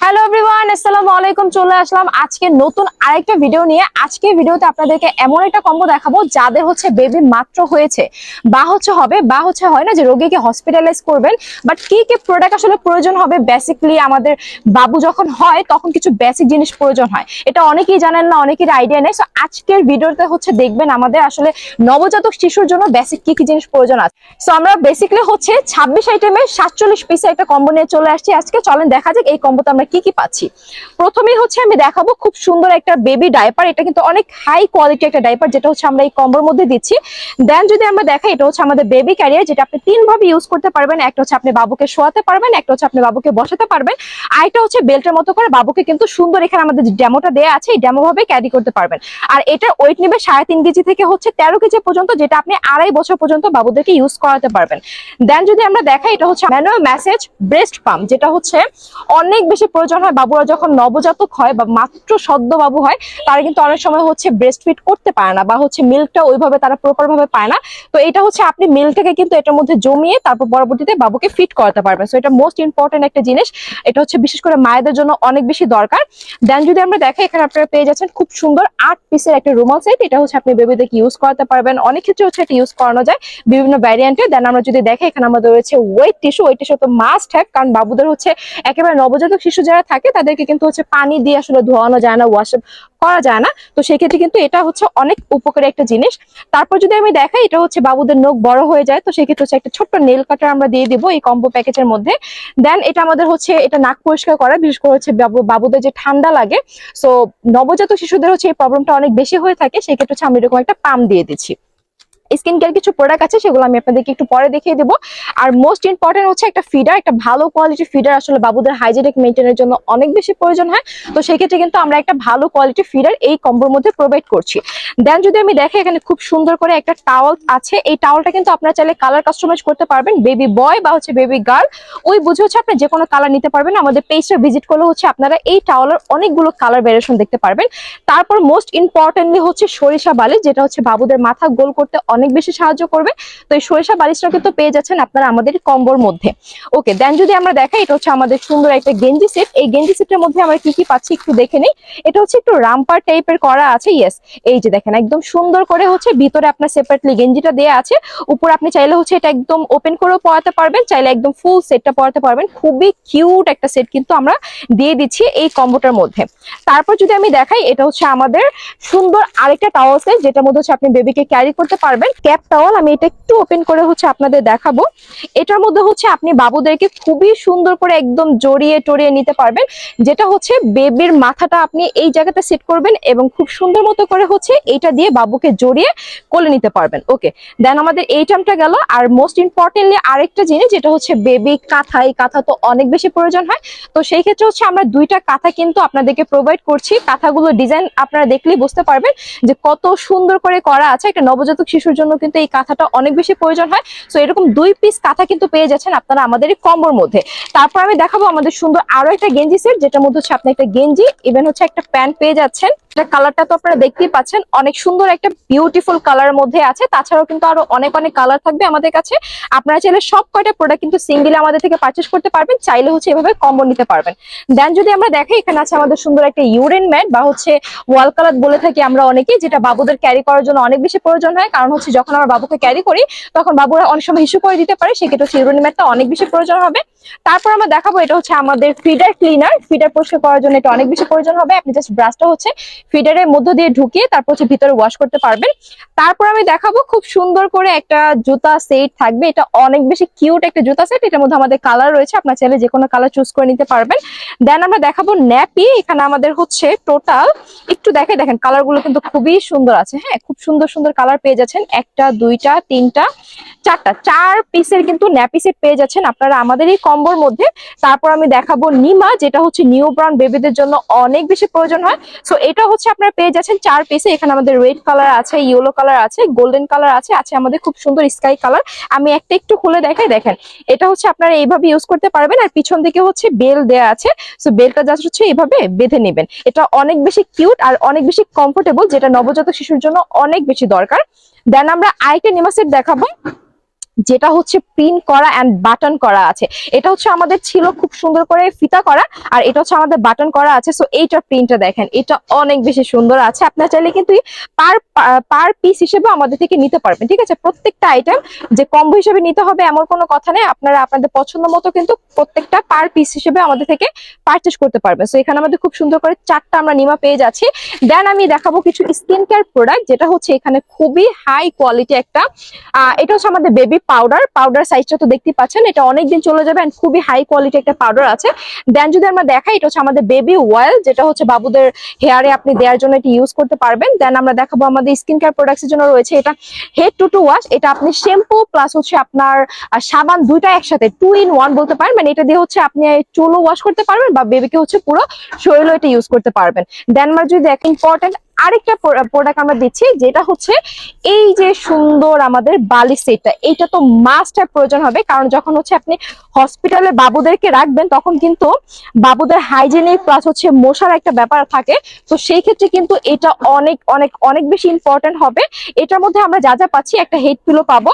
Hello everyone চলে আসলাম আজকে নতুন আরেকটা ভিডিও নিয়ে। আজকে ভিডিওতে আপনাদেরকে এমন একটা কম্বো দেখাবো, যাদের হচ্ছে বেবি মাত্র হয়েছে। বা হচ্ছে হবে, বা হচ্ছে হয় না যে রোগীকে হসপিটালাইজ করবেন বাট কি কি প্রোডাক্ট আসলে প্রয়োজন হবে? বেসিকলি আমাদের বাবু যখন হয়, তখন কিছু বেসিক জিনিস প্রয়োজন হয়। এটা অনেকেই জানেন না, অনেকের আইডিয়া নেই। সো আজকের ভিডিওতে হচ্ছে দেখবেন আমাদের আসলে নবজাতক শিশুর জন্য বেসিক কি কি জিনিস প্রয়োজন আছে। সো আমরা বেসিকলি হচ্ছে ছাব্বিশ আইটেমের সাতচল্লিশ পিসে একটা কম্বো নিয়ে চলে আসছি। আজকে চলেন দেখা যাক এই কম্বোতে আমরা কি কি পাচ্ছি। প্রথমেই হচ্ছে আমি দেখাবো খুব সুন্দর একটা বেবি ডাইপার এটা কিন্তু অনেক হাই কোয়ালিটি একটা ডাইপার যেটা হচ্ছে আমরা এই কম্বোর মধ্যে দিচ্ছি। দেন যদি আমরা দেখাই, এটা হচ্ছে আমাদের বেবি ক্যারিয়ার যেটা আপনি তিন ভাবে ইউজ করতে পারবেন। একটা হচ্ছে আপনি বাবুকে শোয়াতে পারবেন, একটা হচ্ছে আপনি বাবুকে বসাতে পারবেন। আর একটা হচ্ছে বেল্টের মতো করে বাবুকে কিন্তু সুন্দর এখানে আমাদের ডেমোটা দেওয়া আছে, এই ডেমো ভাবে ক্যারি করতে পারবেন। আর এটার ওয়েট নেবে সাড়ে তিন কেজি থেকে হচ্ছে তেরো কেজি পর্যন্ত, যেটা আপনি আড়াই বছর পর্যন্ত বাবুদেরকে ইউজ করাতে পারবেন। দেন যদি আমরা দেখাই, এটা হচ্ছে ম্যানুয়াল মেসেজ ব্রেস্ট পাম্প যেটা হচ্ছে অনেক বেশি প্রয়োজন হয় বাবুরা যখন নবজাতক হয় বা মাত্র সদ্য বাবু হয়, তারা কিন্তু অনেক সময় হচ্ছে ব্রেস্ট ফিট করতে পারে না বা হচ্ছে মিল্কটা ওইভাবে তারা প্রপার ভাবে পায় না। তো এটা হচ্ছে আপনি মিল্কটাকে কিন্তু এটার মধ্যে জমিয়ে তারপর পরবর্তীতে বাবুকে ফিট করাতে পারবেন। সো এটা মোস্ট ইম্পর্টেন্ট একটা জিনিস। এটা হচ্ছে বিশেষ করে মায়েদের জন্য অনেক বেশি দরকার। দেন যদি আমরা দেখি, এখানে আপনারা পেয়ে যাচ্ছেন খুব সুন্দর আট পিসের একটা রুমাল সেট এটা হচ্ছে আপনি বেবিদেরকে ইউজ করাতে পারবেন। অনেক ক্ষেত্রে হচ্ছে এটা ইউজ করানো যায় বিভিন্ন ভ্যারিয়েন্টে দেন আমরা যদি দেখি, এখানে আমাদের রয়েছে ওয়েট টিস্যু ওয়েট টিস্যু তো মাস্ট হ্যাভ কারণ বাবুদের হচ্ছে একেবারে নবজাতক শিশু যারা থাকে, তাদেরকে কিন্তু হচ্ছে পানি দিয়ে আসলে ধোয়ানো যায় না ওয়াশ করা যায় না। তো সেক্ষেত্রে কিন্তু এটা হচ্ছে অনেক উপকারী একটা জিনিস। তারপর যদি আমি দেখাই, এটা হচ্ছে বাবুদের নখ বড় হয়ে যায়। তো সেক্ষেত্রে হচ্ছে একটা ছোট্ট নেল কাটার আমরা দিয়ে দিব এই কম্বো প্যাকেজের মধ্যে। দেন এটা আমাদের হচ্ছে, এটা নাক পরিষ্কার করা, বিশেষ করে হচ্ছে বাবু- বাবুদের যে ঠান্ডা লাগে। সো নবজাতক শিশুদের হচ্ছে এই প্রবলেমটা অনেক বেশি হয়ে থাকে। সেক্ষেত্রে হচ্ছে আমি এরকম একটা পাম দিয়ে দিচ্ছি। স্কিন কেয়ার কিছু প্রোডাক্ট আছে, সেগুলো আমি আপনাদেরকে একটু পরে দেখিয়ে দেবো। আর মোস্ট ইম্পর্টেন্ট হচ্ছে একটা ফিডার একটা ভালো কোয়ালিটির ফিডার আসলে বাবুদের হাইজেনিক মেনটেনের জন্য অনেক বেশি প্রয়োজন হয়। তো সেক্ষেত্রে কিন্তু আমরা একটা ভালো কোয়ালিটির ফিডার এই কম্বোর মধ্যে প্রোভাইড করছি। দেন যদি আমি দেখি এখানে খুব সুন্দর করে একটা টাওয়াল আছে, এই টাওয়ালটা কিন্তু আপনারা চাইলে কালার কাস্টমাইজ করতে পারবেন। বেবি বয় বা হচ্ছে বেবি গার্ল ওই বুঝে হচ্ছে আপনি যে কোনো কালার নিতে পারবেন। আমাদের পেজটা ভিজিট করলে হচ্ছে আপনারা এই টাওয়ালের অনেকগুলো কালার ভ্যারিয়েশন দেখতে পারবেন। তারপর মোস্ট ইম্পর্টেন্টলি হচ্ছে সরিষা বালি, যেটা হচ্ছে বাবুদের মাথা গোল করতে অনেক বেশি সাহায্য করবে। তো এই সরিষা বালিশটা কিন্তু পেয়ে যাচ্ছেন আপনারা আমাদের কম্বোর মধ্যে। ওকে, দেন যদি আমরা দেখাই, এটা হচ্ছে আমাদের সুন্দর একটা গেঞ্জি সেট। এই গেঞ্জি সেটের মধ্যে আমরা কি কি পাচ্ছি একটু দেখে নিই। এটা হচ্ছে একটু রামপার টাইপের করা আছে ইয়েস এই যে দেখেন, একদম সুন্দর করে হচ্ছে ভিতরে আপনার সেপারেটলি গেঞ্জিটা দেওয়া আছে। উপর আপনি চাইলে হচ্ছে এটা একদম ওপেন করেও পরাতে পারবেন, চাইলে একদম ফুল সেটটা পরাতে পারবেন। খুবই কিউট একটা সেট কিন্তু আমরা দিয়ে দিচ্ছি এই কম্বোটার মধ্যে। তারপর যদি আমি দেখাই, এটা হচ্ছে আমাদের সুন্দর আরেকটা টাওয়াল সেট যেটার মধ্যে হচ্ছে আপনি বেবিকে ক্যারি করতে পারবেন। ক্যাপ টাওয়াল আমি এটা একটু ওপেন করে হচ্ছে আপনাদের দেখাবো। এটার মধ্যে হচ্ছে আপনি বাবুদেরকে খুবই সুন্দর করে একদম জড়িয়ে টড়িয়ে নিতে পারবেন। যেটা হচ্ছে বেবির মাথাটা আপনি এই জায়গাতে সেট করবেন এবং খুব সুন্দর মতো করে হচ্ছে এইটা দিয়ে বাবুকে জড়িয়ে কোলে নিতে পারবেন। ওকে দেন আমাদের এই টার্মটা গেল। আর মোস্ট ইম্পর্টেন্টলি আরেকটা জিনিস, যেটা হচ্ছে বেবি কাঁথা, এই কাঁথা তো অনেক বেশি প্রয়োজন হয়। তো সেই ক্ষেত্রে হচ্ছে আমরা দুইটা কাঁথা কিন্তু আপনাদেরকে প্রোভাইড করছি। কাঁথাগুলো ডিজাইন আপনারা দেখলেই বুঝতে পারবেন যে কত সুন্দর করে করা আছে। একটা নবজাতক শিশুর জন্য কিন্তু এই কাঁথাটা অনেক বেশি প্রয়োজন হয়। তো এরকম দুই পিস কাঁথা কিন্তু পেয়ে যাচ্ছেন আপনারা আমাদের এই কম্বোর মধ্যে। তারপর আমি দেখাবো আমাদের সুন্দর আরও একটা গেঞ্জি সেট যেটার মধ্যে হচ্ছে আপনি একটা গেঞ্জি ইভেন হচ্ছে একটা প্যান্ট পেয়ে যাচ্ছেন। কালারটা তো আপনারা দেখতেই পাচ্ছেন, অনেক সুন্দর একটা বিউটিফুল কালারের মধ্যে আছে। তাছাড়াও কিন্তু আরও অনেক অনেক কালার থাকবে আমাদের কাছে। আপনারা চাইলে সব কয়টা প্রোডাক্ট কিন্তু সিঙ্গেলে আমাদের থেকে পারচেস করতে পারবেন, চাইলে হচ্ছে এভাবে কম্বো নিতে পারবেন। দেন যদি আমরা দেখি এখানে আছে আমাদের সুন্দর একটা ইউরেন ম্যাট বা হচ্ছে ওয়াল কালার বলে থাকি আমরা অনেকেই, যেটা বাবুদের ক্যারি করার জন্য অনেক বেশি প্রয়োজন হয়, কারণ হচ্ছে যখন আমার বাবুকে ক্যারি করি, তখন বাবুরা অনেক সময় ইস্যু করে দিতে পারে, সেক্ষেত্রে হচ্ছে ইউরিন অনেক বেশি প্রয়োজন হবে। তারপর আমরা দেখাবো এটা হচ্ছে আমাদের ফিডার ক্লিনার ফিডার পরিষ্কার করার জন্য এটা অনেক বেশি প্রয়োজন হবে। আপনি জাস্ট ব্রাশটা হচ্ছে ফিডারের মধ্য দিয়ে ঢুকিয়ে তারপর হচ্ছে ভিতরে ওয়াশ করতে পারবেন। তারপর আমি দেখাবো খুব সুন্দর করে একটা জুতা সেট থাকবে। এটা অনেক বেশি কিউট একটা জুতা সেট এটার মধ্যে আমাদের কালার রয়েছে। আপনার চাইলে যে কোনো কালার চুজ করে নিতে পারবেন। দেন আমরা দেখাবো ন্যাপি এখানে আমাদের হচ্ছে টোটাল একটু দেখে দেখেন কালারগুলো কিন্তু খুবই সুন্দর আছে। হ্যাঁ খুব সুন্দর সুন্দর কালার পেয়ে যাচ্ছেন। একটা, দুইটা, তিনটা, চারটা, চার পিসের কিন্তু ন্যাপি সেট পেয়ে যাচ্ছেন। আপনারা আমাদের এই কম্বোর মধ্যে। তারপর আমি দেখাবো নিমা, যেটা হচ্ছে নিউ ব্রাউন বেবিদের জন্য অনেক বেশি প্রয়োজন হয়। সো এটা হচ্ছে আপনারা পেয়ে যাচ্ছেন চার পিসে এখানে আমাদের রেড কালার আছে ইয়েলো কালার আছে গোল্ডেন কালার আছে আছে আমাদের খুব সুন্দর স্কাই কালার আমি একটা একটু খুলে দেখাই, দেখেন। এটা হচ্ছে আপনারা এইভাবে ইউজ করতে পারবেন। আর পিছন দিকে হচ্ছে বেল দেয়া আছে। সো বেলটা জাস্ট হচ্ছে এইভাবে বেঁধে নেবেন। এটা অনেক বেশি কিউট আর অনেক বেশি কমফোর্টেবল যেটা নবজাতক শিশুর জন্য অনেক বেশি দরকার। দেন আমরা আরেকটা নিমা সেট দেখাবো। যেটা হচ্ছে প্রিন্ট করা অ্যান্ড বাটন করা আছে। এটা হচ্ছে আমাদের ছিল খুব সুন্দর করে ফিতা করা আর এটা হচ্ছে আমাদের বাটন করা আছে। সো এইটার প্রিন্টটা দেখেন, এটা অনেক বেশি সুন্দর আছে। আপনার চাইলে কিন্তু পার পার পিস হিসেবে আমাদের থেকে নিতে পারবেন, ঠিক আছে? প্রত্যেকটা আইটেম যে কম্বো হিসেবে নিতে হবে এমন কোনো কথা নেই। আপনারা আপনাদের পছন্দ মতো কিন্তু প্রত্যেকটা পার পিস হিসেবে আমাদের থেকে পারচেস করতে পারবেন। সো এখানে আমাদের খুব সুন্দর করে চারটা আমরা নিমা পেয়ে যাচ্ছি। দেন আমি দেখাবো কিছু স্কিন কেয়ার প্রোডাক্ট যেটা হচ্ছে এখানে খুবই হাই কোয়ালিটি একটা এটা হচ্ছে আমাদের বেবি পাউডার পাউডার সাইজটা তো দেখতে পাচ্ছেন, এটা অনেকদিন চলে যাবে and খুবই হাই কোয়ালিটি একটা পাউডার আছে। দেন যদি আমরা দেখাই, এটা হচ্ছে আমাদের বেবি অয়েল যেটা হচ্ছে বাবুদের হেয়ারে আপনি দেওয়ার জন্য এটি ইউজ করতে পারবেন। দেন আমরা দেখাবো আমাদের স্কিন কেয়ার প্রোডাক্টস এর জন্য রয়েছে এটা হেড টু টু ওয়াশ এটা আপনি শ্যাম্পু প্লাস হচ্ছে আপনার সাবান দুইটা একসাথে টু ইন ওয়ান বলতে পারেন মানে এটা দিয়ে হচ্ছে আপনি চুলও ওয়াশ করতে পারবেন বা বেবিকে হচ্ছে পুরো শরীরও এটা ইউজ করতে পারবেন। দেন আমরা যদি দেখেন ইম্পর্টেন্ট আরেকটা প্রোডাক্ট আমরা দিচ্ছি, যেটা হচ্ছে এই যে সুন্দর আমাদের বালি সেটটা এইটা তো মাস্ট প্রয়োজন হবে, কারণ যখন হচ্ছে আপনি হসপিটালে বাবুদেরকে রাখবেন, তখন কিন্তু বাবুদের হাইজেনিক প্লাস হচ্ছে মশার একটা ব্যাপার থাকে। তো সেই ক্ষেত্রে কিন্তু এটা অনেক অনেক অনেক বেশি ইম্পর্টেন্ট হবে। এটার মধ্যে আমরা যা যা পাচ্ছি, একটা হেড পিলো পাবো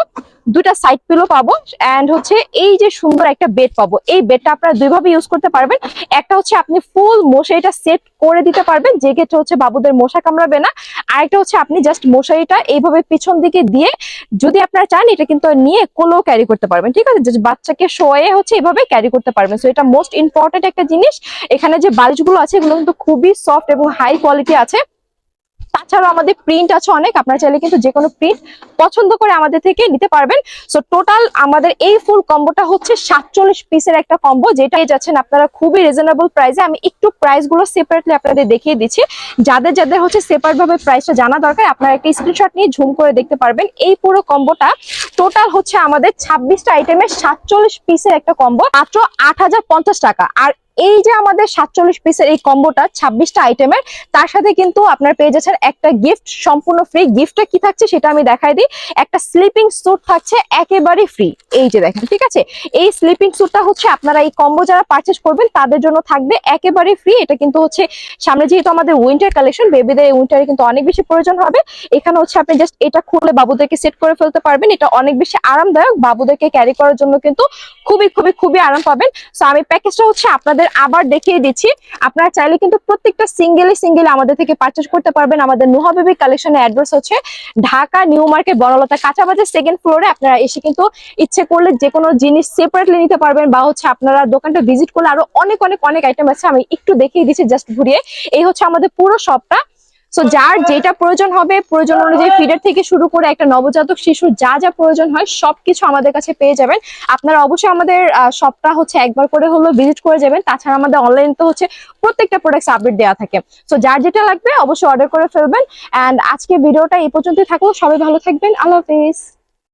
দুটা সাইড পিলো পাবো এন্ড হচ্ছে এই যে সুন্দর একটা বেড পাবো। এই বেডটা আপনারা দুইভাবে ইউজ করতে পারবেন। একটা হচ্ছে আপনি ফুল মশারিটা সেট করে দিতে পারবেন যে ক্ষেত্রে হচ্ছে বাবুদের মশা কামড়াবে না। আরেকটা হচ্ছে আপনি জাস্ট মশারিটা এইভাবে পিছন দিকে দিয়ে যদি আপনারা চান, এটা কিন্তু নিয়ে কোলেও ক্যারি করতে পারবেন, ঠিক আছে? বাচ্চাকে শোয়ে হচ্ছে এভাবে ক্যারি করতে পারবেন। সো এটা মোস্ট ইম্পর্টেন্ট একটা জিনিস। এখানে যে বালিশগুলো আছে, এগুলো কিন্তু খুবই সফট এবং হাই কোয়ালিটি আছে। তাছাড়াও আমাদের প্রিন্ট আছে অনেক, আপনারা চাইলে কিন্তু যে কোনো প্রিন্ট পছন্দ করে আমাদের থেকে নিতে পারবেন। সো টোটাল আমাদের এই ফুল কম্বোটা হচ্ছে সাতচল্লিশ পিসের একটা কম্বো যেটা যাচ্ছেন আপনারা খুবই রিজনেবল প্রাইসে আমি একটু প্রাইসগুলো সেপারেটলি আপনাদের দেখিয়ে দিচ্ছি। যাদের যাদের হচ্ছে সেপারেট ভাবে প্রাইসটা জানা দরকার, আপনারা একটা স্ক্রিনশট নিয়ে ঝুম করে দেখতে পারবেন। এই পুরো কম্বোটা টোটাল হচ্ছে আমাদের ছাব্বিশটা আইটেমের সাতচল্লিশ পিসের একটা কম্বো মাত্র আট হাজার পঞ্চাশ টাকা। আর এই যে আমাদের সাতচল্লিশ পিসের এই কম্বোটা ছাব্বিশটা আইটেমের তার সাথে কিন্তু আপনার পেয়ে যাচ্ছেন একটা গিফট সম্পূর্ণ ফ্রি গিফটটা কি থাকছে সেটা আমি দেখাই দিই। একটা স্লিপিং স্যুট থাকছে একেবারে ফ্রি এই যে দেখেন, ঠিক আছে? এই স্লিপিং স্যুটটা হচ্ছে আপনারা এই কম্বো যারা পারচেস করবেন, তাদের জন্য থাকবে একেবারে ফ্রি এটা কিন্তু হচ্ছে সামনে যেহেতু আমাদের উইন্টার কালেকশন বেবিদের উইন্টারে কিন্তু অনেক বেশি প্রয়োজন হবে। এখানে হচ্ছে আপনি জাস্ট এটা খুলে বাবুদেরকে সেট করে ফেলতে পারবেন। এটা অনেক বেশি আরামদায়ক। বাবুদেরকে ক্যারি করার জন্য কিন্তু খুবই খুবই খুবই আরাম পাবেন। সো আমি প্যাকেজটা হচ্ছে আপনাদের আবার দেখিয়ে দিচ্ছি। আপনারা চাইলে কিন্তু প্রত্যেকটা সিঙ্গেলে সিঙ্গেল আমাদের থেকে পারচেস করতে পারবেন। আমাদের নুহা বেবি কালেকশনের অ্যাড্রেস হচ্ছে ঢাকা নিউ মার্কেট বনলতা কাঁচাবাজার সেকেন্ড ফ্লোরে আপনারা এসে কিন্তু ইচ্ছে করলে যে কোনো জিনিস সেপারেটলি নিতে পারবেন বা হচ্ছে আপনারা দোকানটা ভিজিট করলে আরও অনেক অনেক অনেক আইটেম আছে। আমি একটু দেখিয়ে দিচ্ছি জাস্ট ঘুরিয়ে। এই হচ্ছে আমাদের পুরো শপটা সো যার যেটা প্রয়োজন হবে, প্রয়োজন অনুযায়ী ফিডার থেকে শুরু করে একটা নবজাতক শিশুর যা যা প্রয়োজন হয়, সবকিছু আমাদের কাছে পেয়ে যাবেন। আপনারা অবশ্যই আমাদের শপটা হচ্ছে একবার করে হলো ভিজিট করে যাবেন। তাছাড়া আমাদের অনলাইন তো হচ্ছে প্রত্যেকটা প্রোডাক্টস আপডেট দেওয়া থাকে। সো যার যেটা লাগবে, অবশ্যই অর্ডার করে ফেলবেন। অ্যান্ড আজকে ভিডিওটা এই পর্যন্তই থাকুক সবাই ভালো থাকবেন। আল্লাহ হাফিজ।